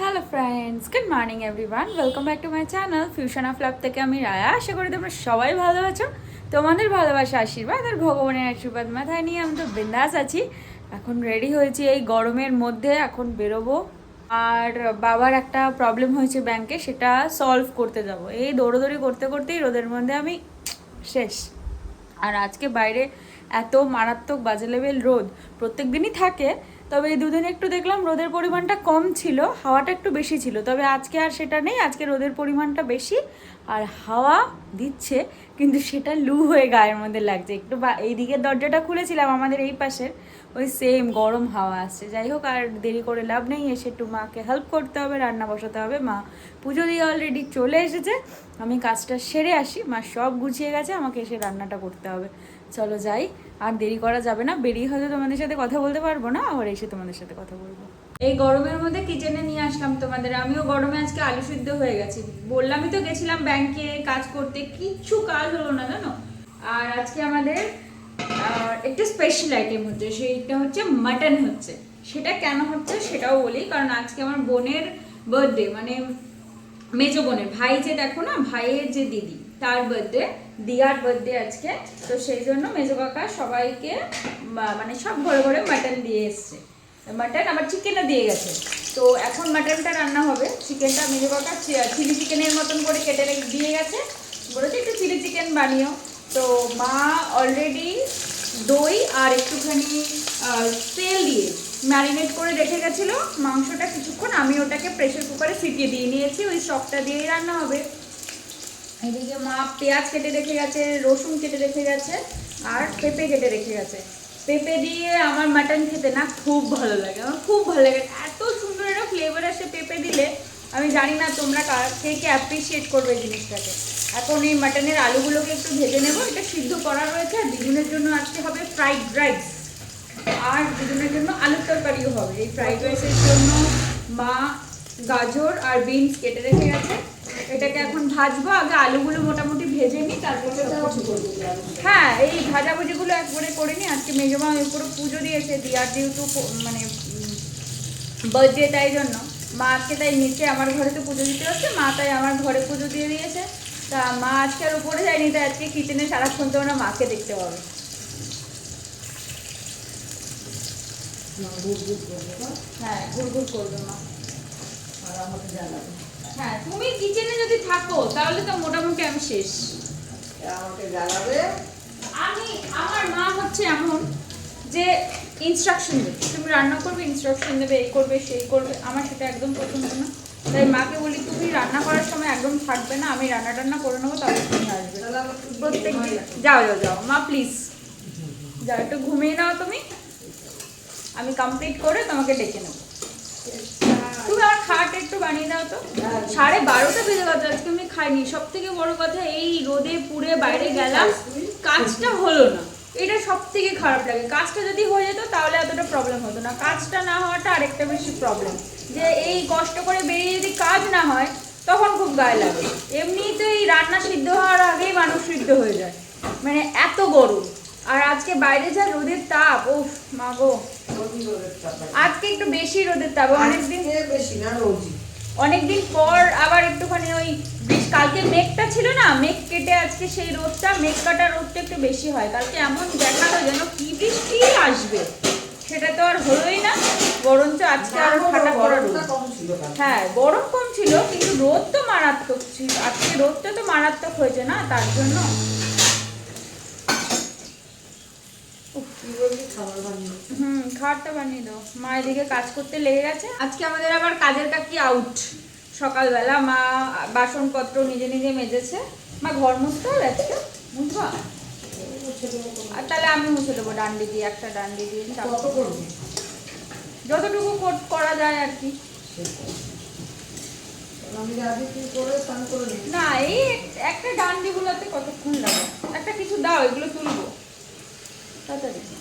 Hello friends good morning everyone welcome back to my channel fusion of love থেকে আমি রায়া। আশা করি তোমরা সবাই ভালো আছো। তোমাদের ভালোবাসা, আশীর্বাদ আর ভগবানের আশীর্বাদ মাথায় নিয়ে আমি তো বিন্দাস আছি। এখন রেডি হয়েছি এই গরমের মধ্যে এখন বেরোবো। আর বাবার একটা প্রবলেম হয়েছে ব্যাংকে সেটা সলভ করতে যাব। এই দৌড়োদৌড়ি করতে করতেই রোদের মধ্যে আমি শেষ। আর আজকে বাইরে এত মারাত্মক বাজে লেভেল রোদ। প্রত্যেক দিনই থাকে তবে এই দুদিন একটু দেখলাম রোদের পরিমাণটা কম ছিল, হাওয়াটা একটু বেশি ছিল। তবে আজকে আর সেটা নেই, আজকে রোদের পরিমাণটা বেশি, আর হাওয়া দিচ্ছে, কিন্তু সেটা লু হয়ে গায়ের মধ্যে লাগছে। একটু বা, এই দিকের দরজাটা খুলেছিলাম আমাদের এই পাশের, ওই সেম গরম হাওয়া আসছে। যাই হোক, আর দেরি করে লাভ নেই, এসে একটু মাকে হেল্প করতে হবে, রান্না বসাতে হবে। মা পুজো দিয়ে অলরেডি চলে এসেছে। আমি কাজটা সেরে আসি, মা সব গুছিয়ে গেছে, আমাকে এসে রান্নাটা করতে হবে। চলো যাই। আর দেরি করা যাবে না। বেরিয়ে হয়তো তোমাদের সাথে কথা বলতে পারব না, আবার এসে তোমাদের সাথে কথা বলব। এই গরমের মধ্যে কিচেনে নিয়ে আসলাম তোমাদের। আমিও গরমে আজকে আলু সিদ্ধ হয়ে গেছি। বললামই তো গেছিলাম ব্যাংকে কাজ করতে। কিচ্ছু কাজ হলো না, জানো? আর আজকে আমাদের একটু স্পেশাল আইটেম হচ্ছে। সেইটা হচ্ছে মাটন হচ্ছে। সেটা কেন হচ্ছে সেটাও বলি। কারণ আজকে আমার বোনের বার্থডে মানে মেজো বোনের। ভাই যে দেখো না, ভাইয়ের যে দিদি। তার বার্থডে দিয়ার বার্থডে আজকে। তো সেই জন্য মেজো কাকা সবাইকে মানে সব ঘরে ঘরে মাটন দিয়ে এসছে। মাটন আবার চিকেনও দিয়ে গেছে। তো এখন মাটনটা রান্না হবে। চিকেনটা মেজো কাকা চিলি চিকেনের মতন করে কেটে দিয়ে গেছে। বলেছে, একটু চিলি চিকেন বানিও। তো মা অলরেডি দই আর একটুখানি তেল দিয়ে ম্যারিনেট করে রেখে গেছিল। মাংসটা কিছুক্ষণ আমি ওটাকে প্রেশার কুকারে সিটিয়ে দিয়ে নিয়েছি। ওই সবটা দিয়েই রান্না হবে। এদিকে মা পেঁয়াজ কেটে রেখে গেছে, রসুন কেটে রেখে গেছে, আর পেঁপে কেটে রেখে গেছে। পেঁপে দিয়ে আমার মাটন খেতে না খুব ভালো লাগে, আমার খুব ভালো লাগে। এত সুন্দর একটা ফ্লেভার আসে পেঁপে দিলে। আমি জানি না তোমরা কার কে কে অ্যাপ্রিসিয়েট করবে জিনিসটাকে। এখন এই মাটনের আলুগুলোকে একটু ভেজে নেব, এটা সিদ্ধ করা রয়েছে, আর দিদুনের জন্য আজকে হবে ফ্রাইড রাইস আর দুজনের জন্য আলুর তরকারিও হবে। এই ফ্রাইড রাইসের জন্য মা গাজর আর বিনস কেটে রেখে গেছে। এটাকে এখন ভাজবো আগে আলুগুলো মোটামুটি ভেজে নিই তারপরে। হ্যাঁ এই ভাজাভুজিগুলো একবারে করে নিই আজকে মেজমা পুরো পুজো দিয়েছে দিয়ার যেহেতু মানে বার্থডে তাই জন্য মা আজকে তাই নিচে আমার ঘরে তো পুজো দিতে হচ্ছে মা তাই আমার ঘরে পুজো দিয়ে দিয়েছে। তা মা আজকে আর উপরে যায়নি তাই আজকে কিচেনে সারাক্ষণ তো না মাকে দেখতে পাবে। হ্যাঁ ঘুর ঘুর করবে মা। হ্যাঁ তুমি কিচেনে যদি থাকো তাহলে তো মোটামুটি আমি শেষ। আমাকে জ্বালাবে আমি আমার মা হচ্ছে এমন যে ইনস্ট্রাকশন দেবে। তুমি রান্না করবে ইনস্ট্রাকশন দেবে এই করবে সেই করবে আমার সেটা একদম পছন্দ না তাই মাকে বলি তুমি রান্না করার সময় একদম থাকবে না আমি রান্না টান্না করে নেব তাহলে তুমি আসবে। প্রত্যেক দিন যাও যাও যাও মা প্লিজ যাও একটু ঘুমিয়ে নাও তুমি। আমি কমপ্লিট করে তোমাকে ডেকে নেব। তুমি আমার খাওয়াটা একটু বানিয়ে দাও তো। সাড়ে বারোটা বেজে গেছে আজকে আমি খাইনি। সব থেকে বড় কথা, এই রোদে পুড়ে বাইরে গেলাম, কাজটা হলো না। এটা সব থেকে খারাপ লাগে। কাজটা যদি হয়ে যেত, তাহলে এতটা প্রবলেম হতো না। কাজটা না হওয়াটা আরেকটা বেশি প্রবলেম যে এই কষ্ট করে বেরিয়ে যদি কাজ না হয়, তখন খুব গায়ে লাগে। এমনিই তো এই রান্না সিদ্ধ হওয়ার আগেই মানুষ সিদ্ধ হয়ে যায়। মানে এত গরম। আর আজকে বাইরে যা রোদের তাপ ও মা গো। আজকে একটু বেশি রোদের তাপ অনেকদিন বেশি না রোজই। অনেকদিন পর আবার একটুখানি ওই বেশ কালকে মেঘটা ছিল না মেঘ কেটে আজকে সেই রোদটা মেঘ কাটা রোদটা একটু বেশি হয়। কালকে এমন দেখাল যেন কি বৃষ্টি আসবে সেটা তো আর হলোই না বরঞ্চ আজকে আরও ঠান্ডা পড়া রোদ। হ্যাঁ গরম কম ছিল কিন্তু রোদ তো মারাত্মক ছিল আজকে রোদটা তো মারাত্মক হয়েছে না তার জন্য। হুম। খাবারটা বানিয়ে দাও। মা এদিকে কাজ করতে লেগে গেছে। আজকে আমাদের আবার কাজের কাকি আউট সকালবেলা মা বাসনপত্র নিজে নিজে মেজেছে। মা ঘর মুছতে হবে আজকে? মুছবা? আর তাহলে আমি মুছে দেবো ডান্ডি দিয়ে, একটা ডান্ডি দিয়ে যতটুকু কর- যায় আর কি। না, এই একটা ডান্ডিগুলোতে কতক্ষণ লাগে? একটা কিছু দাও, এগুলো তুলবো। তাড়াতাড়ি।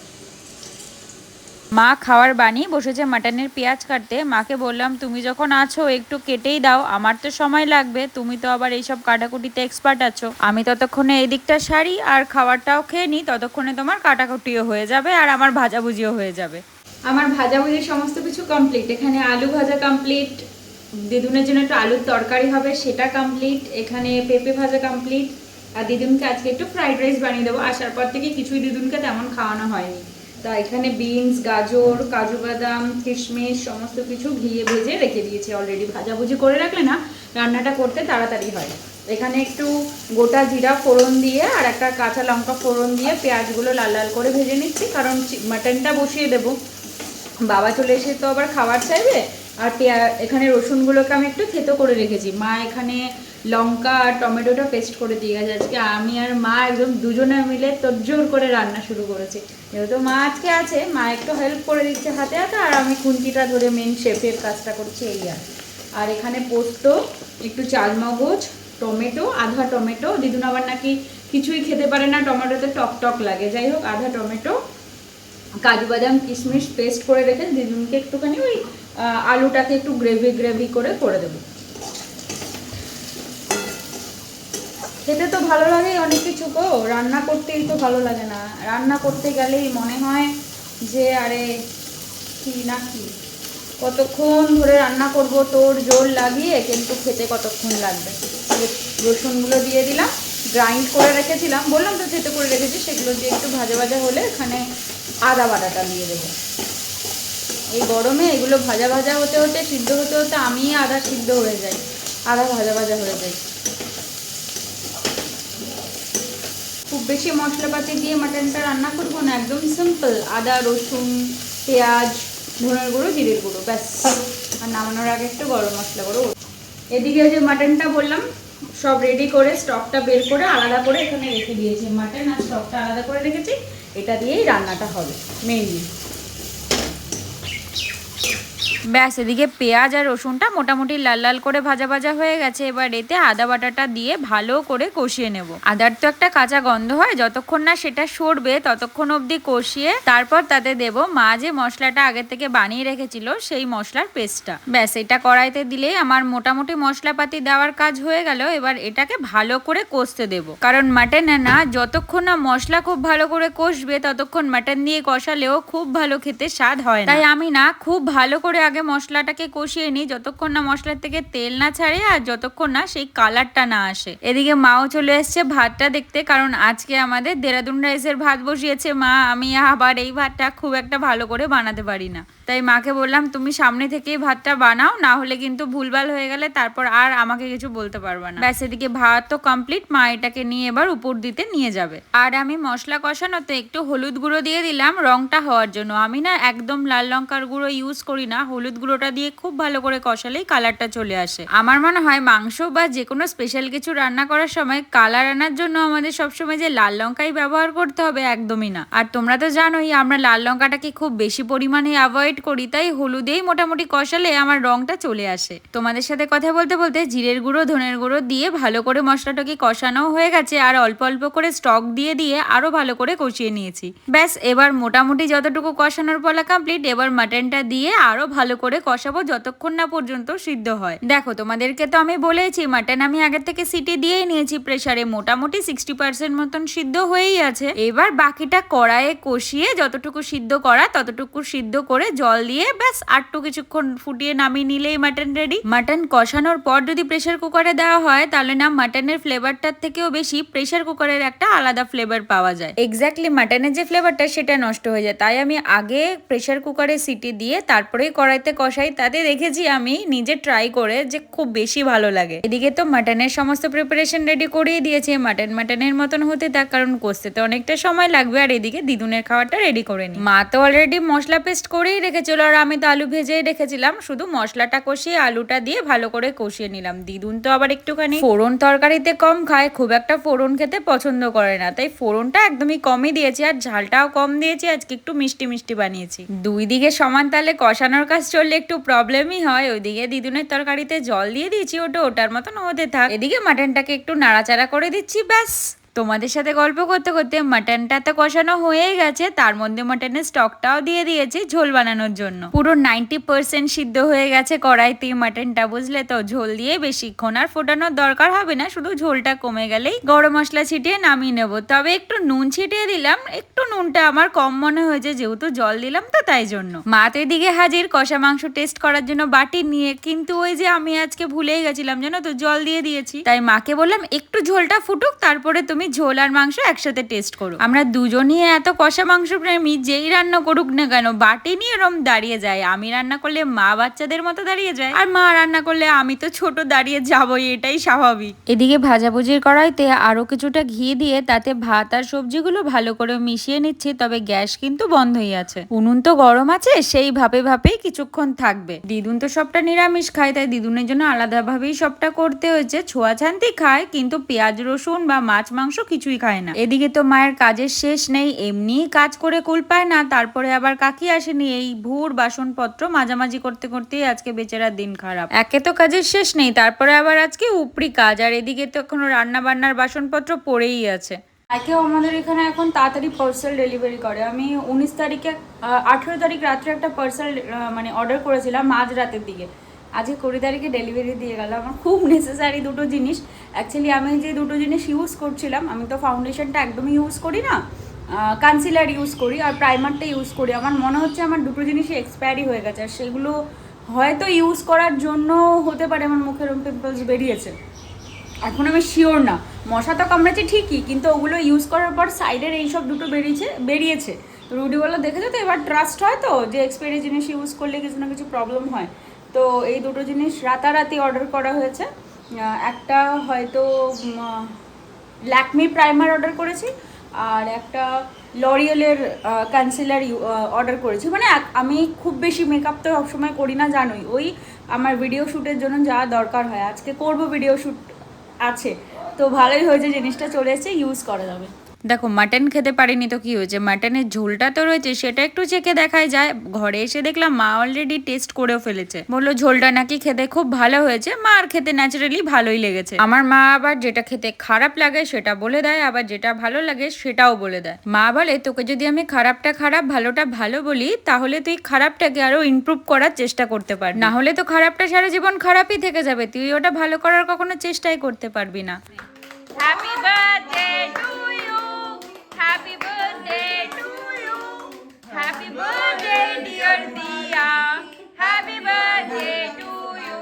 মা খাওয়ার বানিয়ে বসেছে মাটনের পেঁয়াজ কাটতে। মাকে বললাম, তুমি যখন আছো, একটু কেটেই দাও। আমার তো সময় লাগবে। তুমি তো আবার এইসব কাটাকুটিতে এক্সপার্ট আছো। আমি ততক্ষণে এই দিকটা সারি আর খাবারটাও খেয়ে নিই। ততক্ষণে তোমার কাটাকুটিও হয়ে যাবে আর আমার ভাজাভুজিও হয়ে যাবে। আমার ভাজাভুজি সমস্ত কিছু কমপ্লিট এখানে আলু ভাজা কমপ্লিট দিদুনের জন্য একটু আলুর তরকারি হবে, সেটা কমপ্লিট এখানে পেঁপে ভাজা কমপ্লিট আর দিদুনকে আজকে একটু ফ্রাইড রাইস বানিয়ে দেবো। আসার পর থেকে কিছুই দিদুনকে তেমন খাওয়ানো হয়নি। তা এখানে বিনস, গাজর, কাজু বাদাম, কিশমিশ, সমস্ত কিছু ঘিয়ে ভেজে রেখে দিয়েছি অলরেডি ভাজাভুজি করে রাখলে না, রান্নাটা করতে তাড়াতাড়ি হয়। এখানে একটু গোটা জিরা ফোড়ন দিয়ে আর একটা কাঁচা লঙ্কা ফোড়ন দিয়ে পেঁয়াজগুলো লাল লাল করে ভেজে নিচ্ছি, কারণ মাটনটা বসিয়ে দেবো। বাবা চলে এসে তো আবার খাবার চাইবে, আর পেঁয়া এখানে রসুনগুলোকে আমি একটু থেতো করে রেখেছি। মা এখানে লঙ্কা আর টমেটোটা পেস্ট করে দিয়ে গেছে। আজকে আমি আর মা একদম দুজনে মিলে তোরজোর করে রান্না শুরু করেছি। যেহেতু মা আজকে আছে, মা একটু হেল্প করে দিচ্ছে হাতে হাতে, আর আমি খুন্তিটা ধরে মেন শেফের কাজটা করছি এই আর। আর এখানে পোস্ত, একটু চালমগজ, টমেটো, আধা টমেটো, দিদুন আবার নাকি কিছুই খেতে পারে না, টমেটোতে টক টক লাগে। যাই হোক, আধা টমেটো, কাজু বাদাম, কিশমিশ পেস্ট করে রেখে দিদুনকে একটুখানি ওই আলুটাকে একটু গ্রেভি গ্রেভি করে করে দেবো। খেতে তো ভালো লাগে অনেক কিছু গো, রান্না করতেই তো ভালো লাগে না। রান্না করতে গেলেই মনে হয় যে, আরে, কি না কি? কতক্ষণ ধরে রান্না করব, তোর জোর লাগিয়ে, কিন্তু খেতে কতক্ষণ লাগবে? রসুনগুলো দিয়ে দিলাম গ্রাইন্ড করে রেখেছিলাম, বললাম তো থেতে করে রেখেছি, সেগুলো দিয়ে একটু ভাজা ভাজা হলে এখানে আদা বাটাটা দিয়ে দেবো। এই গরমে এগুলো ভাজা ভাজা হতে হতে, সিদ্ধ হতে হতে আমি আদা সিদ্ধ হয়ে যাই, আদা ভাজা ভাজা হয়ে যায় খুব বেশি মশলাপাতি দিয়ে মাটনটা রান্না করব না একদম সিম্পল আদা, রসুন, পেঁয়াজ, ধনের গুঁড়ো, জিরের গুঁড়ো, ব্যাস। আর নামানোর আগে একটু গরম মশলা গুঁড়ো এদিকে যে মাটনটা বললাম, সব রেডি করে স্টকটা বের করে আলাদা করে এখানে রেখে দিয়েছি। মাটন আর স্টকটা আলাদা করে রেখেছি, এটা দিয়েই রান্নাটা হবে মেইনলি ব্যাস, এদিকে পেঁয়াজ আর রসুনটা মোটামুটি লাল লাল করে ভাজা ভাজা হয়ে গেছে। এবার এতে আদা বাটাটা দিয়ে ভালো করে কষিয়ে নেব। আদার তো একটা কাঁচা গন্ধ হয়, যতক্ষণ না সেটা সরবে ততক্ষণ অবধি কষিয়ে তারপর তাতে দেব মা যে মশলাটা আগে থেকে বানিয়ে রেখেছিল সেই মশলার পেস্টটা। ব্যাস, এটা কড়াইতে দিলেই আমার মোটামুটি মশলাপাতি দেওয়ার কাজ হয়ে গেল। এবার এটাকে ভালো করে কষতে দেব। কারণ মাটনে না, যতক্ষণ না মশলা খুব ভালো করে কষবে ততক্ষণ মাটন দিয়ে কষালেও খুব ভালো খেতে স্বাদ হয় তাই আমি না খুব ভালো করে আগে মশলাটাকে কষিয়ে নিই, যতক্ষণ না মশলার থেকে তেল না ছাড়ে আর যতক্ষণ না সেই কালারটা না আসে। এদিকে মাও চলে এসছে ভাতটা দেখতে, কারণ আজকে আমাদের দেরাদুন রাইসের ভাত বসিয়েছে মা, আমি আবার এই ভাতটা খুব একটা ভালো করে বানাতে পারি না। তাই মাকে বললাম, তুমি সামনে থেকেই ভাতটা বানাও, না হলে কিন্তু ভুলভাল হয়ে গেলে তারপর আর আমাকে কিছু বলতে পারবে না। ব্যাস, এদিকে ভাত তো কমপ্লিট মা এটাকে নিয়ে এবার উপর দিতে নিয়ে যাবে। আর আমি মশলা কষানোতে একটু হলুদ গুঁড়ো দিয়ে দিলাম রংটা হওয়ার জন্য। আমি না একদম লাল লঙ্কার গুঁড়ো ইউজ করি না, হলুদ গুঁড়োটা দিয়ে খুব ভালো করে কষালেই কালারটা চলে আসে। আমার মনে হয় মাংস বা যে কোনো স্পেশাল কিছু রান্না করার সময় কালার আনার জন্য আমাদের সবসময় যে লাল লঙ্কাই ব্যবহার করতে হবে একদমই না। আর তোমরা তো জানোই, আমরা লাল লঙ্কাটাকে খুব বেশি পরিমাণে অ্যাভয়েড করি, তাই হলুদেই মোটামুটি কষালে আমার রংটা চলে আসে। তোমাদের সাথে কথা বলতে বলতে জিরের গুঁড়ো, ধনের গুঁড়ো দিয়ে ভালো করে মশলাটাকে কষানো হয়ে গেছে আর অল্প অল্প করে স্টক দিয়ে দিয়ে আরও ভালো করে কষিয়ে নিয়েছি। ব্যাস, এবার মোটামুটি যতটুকু কষানোর পলা কমপ্লিট এবার মাটনটা দিয়ে আরও ভালো করে কষাবো যতক্ষণ না পর্যন্ত সিদ্ধ হয়। দেখো, তোমাদেরকে তো আমি বলেছি মাটন আমি আগের থেকে সিটি দিয়েই নিয়েছি প্রেসারে মোটামুটি সিক্সটি পার্সেন্ট মতন সিদ্ধ হয়েই আছে। এবার বাকিটা কড়াইয়ে কষিয়ে যতটুকু সিদ্ধ করা, ততটুকু সিদ্ধ করে জল দিয়ে ব্যাস আটটু কিছুক্ষণ ফুটিয়ে নামিয়ে নিলেই মাটন রেডি মাটন কষানোর পর যদি প্রেশার কুকারে দেওয়া হয়, তাহলে না মাটনের ফ্লেভারটার থেকেও বেশি প্রেশার কুকারের একটা আলাদা ফ্লেভার পাওয়া যায়। এক্স্যাক্টলি মাটনের যে ফ্লেভারটা সেটা নষ্ট হয়ে যায়। তাই আমি আগে প্রেশার কুকারে সিটি দিয়ে তারপরেই কড়াইতে কষাই। তাতে দেখেছি আমি নিজে ট্রাই করে যে খুব বেশি ভালো লাগে। এদিকে তো মাটনের সমস্ত প্রিপারেশন রেডি করেই দিয়েছি। মাটন মাটনের মতন হতে তার কারণ কষতে তো অনেকটা সময় লাগবে। আর এদিকে দিদুনের খাবারটা রেডি করে নি। মা তো অলরেডি মশলা পেস্ট করেই রেখেছিল আর আমি তো আলু ভেজেই রেখেছিলাম। শুধু মশলাটা কষিয়ে আলুটা দিয়ে ভালো করে কষিয়ে নিলাম। দিদুন তো আবার একটুখানি। ফোড়ন তরকারিতে কম খায়, খুব একটা ফোড়ন খেতে পছন্দ করে না। তাই ফোড়নটা একদমই কমই দিয়েছি আর ঝালটাও কম দিয়েছি, আজকে একটু মিষ্টি মিষ্টি বানিয়েছি। দুই দিকে সমান তালে কষানোর কাজ চললে একটু প্রবলেমই হয়। ওইদিকে দিদুনের তরকারিতে জল দিয়ে দিয়েছি ওটা, ওটার মতন হতে থাক। এদিকে মাটনটাকে একটু নাড়াচাড়া করে দিচ্ছি, ব্যাস। তোমাদের সাথে গল্প করতে করতে মাটনটা তো কষানো হয়েই গেছে, তার মধ্যে মাটনের স্টকটাও দিয়ে দিয়েছি ঝোল বানানোর জন্য। পুরো নাইনটি পার্সেন্ট সিদ্ধ হয়ে গেছে কড়াইতে মাটনটা, বুঝলে তো? ঝোল দিয়ে বেশিক্ষণ আর ফোটানোর দরকার হবে না, শুধু ঝোলটা কমে গেলেই গরম মশলা ছিটিয়ে নামিয়ে নেব। তবে একটু নুন ছিটিয়ে দিলাম, একটু নুনটা আমার কম মনে হয়েছে, যেহেতু জল দিলাম তো তাই জন্য। মা তো এদিকে হাজির, কষা মাংস টেস্ট করার জন্য বাটি নিয়ে, কিন্তু ওই যে আমি আজকে ভুলেই গেছিলাম, জানো তো? জল দিয়ে দিয়েছি। তাই মাকে বললাম, একটু ঝোলটা ফুটুক, তারপরে তুমি ঝোল আর মাংস একসাথে টেস্ট করো আমরা দুজনই এত কষা মাংস প্রেমী যেই রান্না করুক না কেন, বাটি নিয়ে এরম দাঁড়িয়ে যায়। আমি রান্না করলে মা বাচ্চাদের মতো দাঁড়িয়ে যায়, আর মা রান্না করলে আমি তো ছোট দাঁড়িয়ে যাবই, এটাই স্বাভাবিক। এদিকে ভাজাভুজির কড়াইতে আরও কিছুটা ঘি দিয়ে তাতে ভাত আর সবজিগুলো ভালো করে মিশিয়ে নিচ্ছি, তবে গ্যাস কিন্তু বন্ধই আছে। উনুন তো গরম আছে, সেই ভাপে ভাপেই কিছুক্ষণ থাকবে। দিদুন তো সবটা নিরামিষ খায়, তাই দিদুনের জন্য আলাদাভাবেই সবটা করতে হয়েছে। ছোঁয়া ছান্তি খায়, কিন্তু পেঁয়াজ রসুন বা মাছ মাংস কিছুই খায় না। এদিকে তো মায়ের কাজের শেষ নেই এমনি কাজ করে কুল পায় না, তারপরে আবার কাকি আসেনি, এই ভুর বাসনপত্র মাঝামাঝি করতে করতেই আজকে বেচারার দিন খারাপ। একে তো কাজের শেষ নেই, তারপরে আবার আজকে উপরি কাজ, আর এদিকে তো এখনও রান্না বান্নার বাসনপত্র পড়েই আছে। একেও আমাদের এখানে এখন তাড়াতাড়ি পার্সেল ডেলিভারি করে। আমি উনিশ তারিখে আঠেরো তারিখ রাত্রে একটা পার্সেল মানে অর্ডার করেছিলাম মাঝ রাতের দিকে। আজকে কুড়ি তারিখে ডেলিভারি দিয়ে গেল। আমার খুব নেসেসারি দুটো জিনিস। অ্যাকচুয়ালি আমি যে দুটো জিনিস ইউজ করছিলাম, আমি তো ফাউন্ডেশনটা একদমই ইউজ করি না কনসিলার ইউজ করি আর প্রাইমারটা ইউজ করি। আমার মনে হচ্ছে আমার দুটো জিনিসই এক্সপায়ারি হয়ে গেছে আর সেগুলো হয়তো ইউজ করার জন্য হতে পারে আমার মুখের পিম্পলস বেরিয়েছে। এখন আমি শিওর না। মশা তো কামড়েছে ঠিকই, কিন্তু ওগুলো ইউজ করার পর সাইডের এইসব দুটো বেরিয়েছে বেরিয়েছে। তো রুডিওয়ালা দেখেছ তো, এবার ট্রাস্ট হয় তো যে এক্সপায়ারি জিনিস ইউজ করলে কিছু না কিছু প্রবলেম হয়। তো এই দুটো জিনিস রাতারাতি অর্ডার করা হয়েছে। একটা হয়তো ল্যাকমি প্রাইমার অর্ডার করেছি, আর একটা লরিয়েলের কনসিলার অর্ডার করেছি। মানে আমি খুব বেশি মেকআপ তো সবসময় করি না, জানোই। ওই আমার ভিডিও শ্যুটের জন্য যা দরকার হয়। আজকে করব ভিডিও শ্যুট আছে। তো ভালোই হয়েছে জিনিসটা, চলে এসেছে ইউজ করা যাবে। দেখো মাটন খেতে পারিনি তো কি হয়েছে? মাটনের ঝোলটা তো রয়েছে, সেটা একটু চেকে দেখাই যায়। ঘরে এসে দেখলাম মা অলরেডি টেস্ট করেও ফেলেছে। বলল, ঝোলটা নাকি খেতে খুব ভালো হয়েছে, মা আর খেতে ন্যাচারালি ভালোই লেগেছে। আমার মা আবার যেটা খেতে খারাপ লাগে সেটা বলে দেয়, আবার যেটা ভালো লাগে সেটাও বলে দেয়। মা বলে, তোকে যদি আমি খারাপটা খারাপ, ভালোটা ভালো বলি, তাহলে তুই খারাপটাকে আরও ইমপ্রুভ করার চেষ্টা করতে পারবি। না হলে তো খারাপটা সারা জীবন খারাপই থেকে যাবে। তুই ওটা ভালো করার কখনো চেষ্টাই করতে পারবি না। Happy birthday to happy birthday to you happy birthday dear Diya happy birthday to you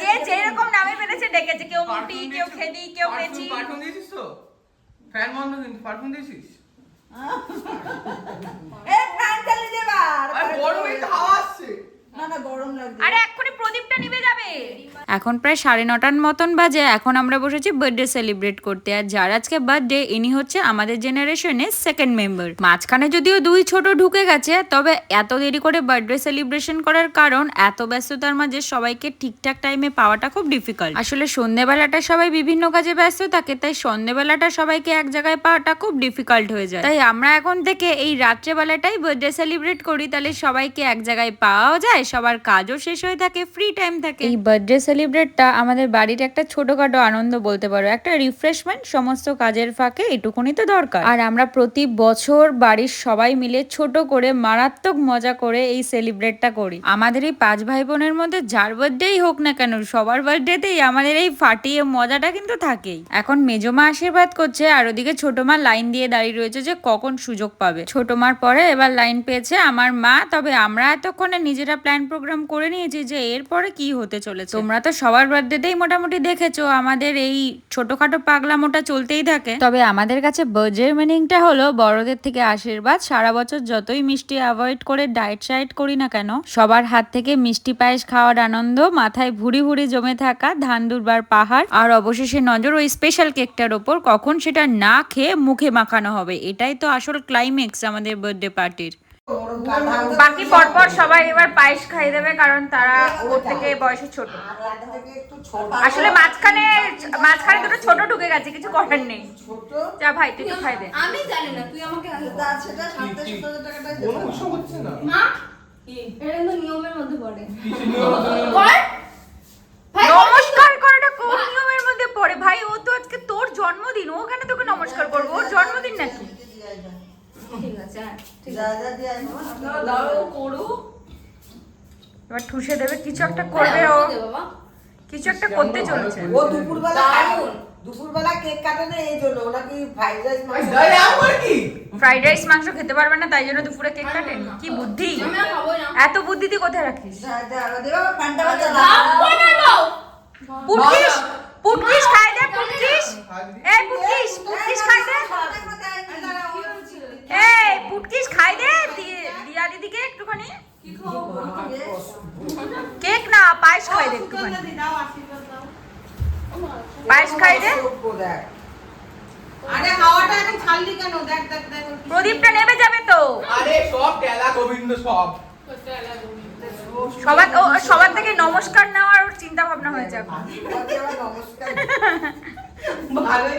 যে যেরকম নামে পেরেছে ডেকেছে কেউ মুটি কেউ খেদি কেউ পেঁচি পারফিউম দিয়েছিস তো? ফ্যান বন্ধ কিন্তু পারফিউম দিয়েছিস? আর গরমে তো হাওয়া আসছে। আরে এক্ষুনি প্রদীপটা নিভে যাবে। এখন প্রায় সাড়ে নটার মতন বাজে এখন আমরা বসেছি বার্থডে সেলিব্রেট করতে আর যার আজকে বার্থডে ইনি হচ্ছে আমাদের জেনারেশনের সেকেন্ড মেম্বার মাঝখানে যদিও দুই ছোট ঢুকে গেছে তবে এত দেরি করে বার্থডে সেলিব্রেশন করার কারণ এত ব্যস্ততার মাঝে সবাইকে ঠিকঠাক টাইমে পাওয়াটা খুব ডিফিকাল্ট আসলে সন্ধ্যেবেলাটা সবাই বিভিন্ন কাজে ব্যস্ত থাকে তাই সন্ধ্যেবেলাটা সবাইকে এক জায়গায় পাওয়াটা খুব ডিফিকাল্ট হয়ে যায়। তাই আমরা এখন থেকে এই রাত্রেবেলাটাই বার্থডে সেলিব্রেট করি তাহলে সবাইকে এক জায়গায় পাওয়াও যায় সবার কাজও শেষ হয়ে থাকে ফ্রি টাইম থাকে। এই বার্থডে সেলিব্রেটটা আমাদের বাড়ির একটা ছোটখাটো আনন্দ বলতে পারো। একটা রিফ্রেশমেন্ট সমস্ত কাজের ফাঁকে এটুকুনি তো দরকার। আর আমরা প্রতি বছর বাড়ির সবাই মিলে ছোট করে, মারাত্মক মজা করে এই সেলিব্রেটটা করি। আমাদের এই পাঁচ ভাই বোনের মধ্যে যার বার্থডেই হোক না কেন, সবার বার্থডেতেই আমাদের এই ফাটিয়ে মজাটা কিন্তু থাকেই। এখন মেজমা আশীর্বাদ করছে, আর ওদিকে ছোট মা লাইন দিয়ে দাঁড়িয়ে রয়েছে যে কখন সুযোগ পাবে। ছোট মার পরে এবার লাইন পেয়েছে আমার মা, তবে আমরা এতক্ষণে নিজেরা প্ল্যান প্রোগ্রাম করে নিয়েছি যে এরপরে কি হতে চলেছে। তোমরা তো সবার বার্থডেতেই মোটামুটি দেখেছ আমাদের এই ছোটখাটো পাগলামোটা চলতেই থাকে। তবে আমাদের কাছে বার্থডের মিনিংটা হলো বড়দের থেকে আশীর্বাদ সারা বছর যতই মিষ্টি অ্যাভয়েড করে ডায়েট সাইট করি না কেন সবার হাত থেকে মিষ্টি পায়েস খাওয়ার আনন্দ মাথায় ভুড়ি ভুড়ি জমে থাকা ধান দুর্বার পাহাড় আর অবশেষে নজর ওই স্পেশাল কেকটার ওপর কখন সেটা না খেয়ে মুখে মাখানো হবে। এটাই তো আসল ক্লাইম্যাক্স আমাদের বার্থডে পার্টির বাকি পরপর সবাই এবার পায়েস খাই দেবে কারণ তারা ওর থেকে বয়সে ছোট। আসলে মাঝখানে মাঝখানে দুটো ছোট ঢুকে গেছে কিছু করার নেই। যা ভাই তুই তো খাই দে। আমি জানি না তুই আমাকে সেটা নমস্কার করাটা কোন নিয়মের মধ্যে পড়ে? ভাই ও তো আজকে তোর জন্মদিন ওখানে তোকে নমস্কার করব? ওর জন্মদিন নাকি? এবার ঠুসে দেবে কিছু একটা করবে ও কিছু একটা করতে চলেছে ও দুপুরবেলা দুপুরবেলা কেক কাটে না এই রাইস মাংস খেতে পারবে না তাই জন্য দুপুরে কেক কাটে কি বুদ্ধি এত বুদ্ধি তুই কোথায় রাখিস পুটকিস পুটকিস খাই এই পুটকিস খাই দে দিয়া দিদিকে একটুখানি। কেক না পায়েস খাই দে একটুখানি। পায়েস খাই দে। আরে হাওয়াটা এখন ছাড়লি কেন? দেখ দেখ দেখ। প্রদীপটা নেবে যাবে তো। আরে সব টেলা গোবিন্দ সব। সবার ও সবার থেকে নমস্কার নেওয়ার ওর চিন্তা ভাবনা হয়েছে এখন নমস্কার ভালোই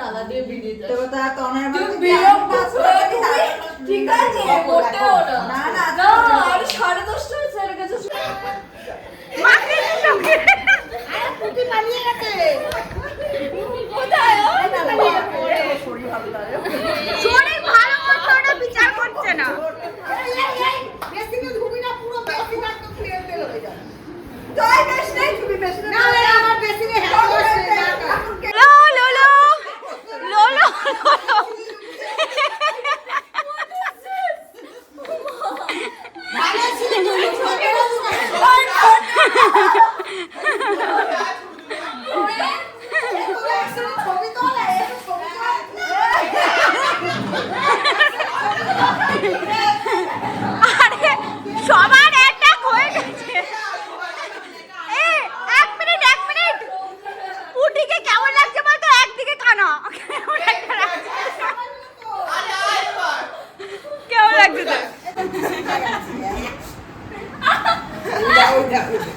তালা দিয়ে বেরিয়ে যায় তো তা তনের মানে বিয়ে ঠিক আছে মোটেও না না না আর সাড়ে দশটা স্যারের কাছে মাকে বিচার করছে না। বেশি তুমি না that would be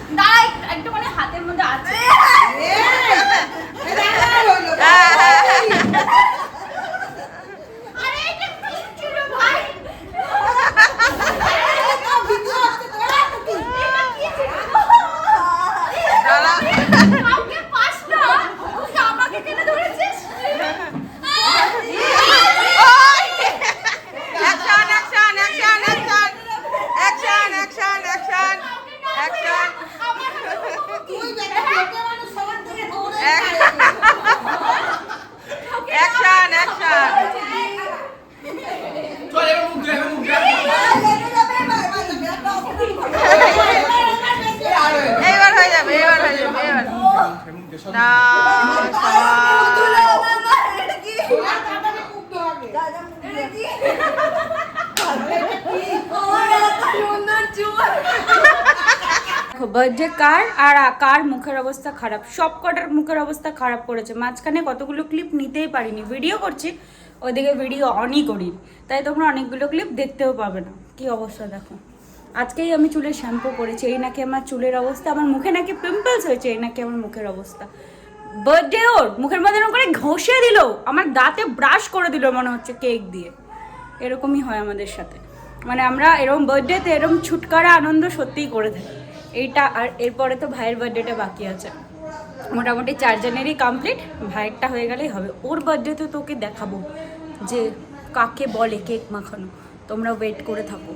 বার্থডে কার আর কার মুখের অবস্থা খারাপ। সব কটার মুখের অবস্থা খারাপ করেছে। মাঝখানে কতগুলো ক্লিপ নিতেই পারিনি। ভিডিও করছি, ওইদিকে ভিডিও অনই করি তাই তোমরা অনেকগুলো ক্লিপ দেখতেও পাবে না। কি অবস্থা দেখো। আজকেই আমি চুলের শ্যাম্পু করেছি এই নাকি আমার চুলের অবস্থা। আমার মুখে নাকি পিম্পলস হয়েছে। এই নাকি আমার মুখের অবস্থা। বার্থডে ওর। মুখের মধ্যে এরকম করে ঘষে দিল। আমার দাঁতে ব্রাশ করে দিল মনে হচ্ছে কেক দিয়ে। এরকমই হয় আমাদের সাথে। মানে আমরা এরকম বার্থডেতে এরকম ছুটকারা আনন্দ সত্যিই করে থাকি। এইটা আর এরপরে তো ভাইয়ের বার্থডেটা বাকি আছে। মোটামুটি চারজনেরই কমপ্লিট ভাইয়েরটা হয়ে গেলেই হবে। ওর বার্থডেতে তোকে দেখাবো যে কাকে বলে কেক মাখানো। তোমরা ওয়েট করে থাকো।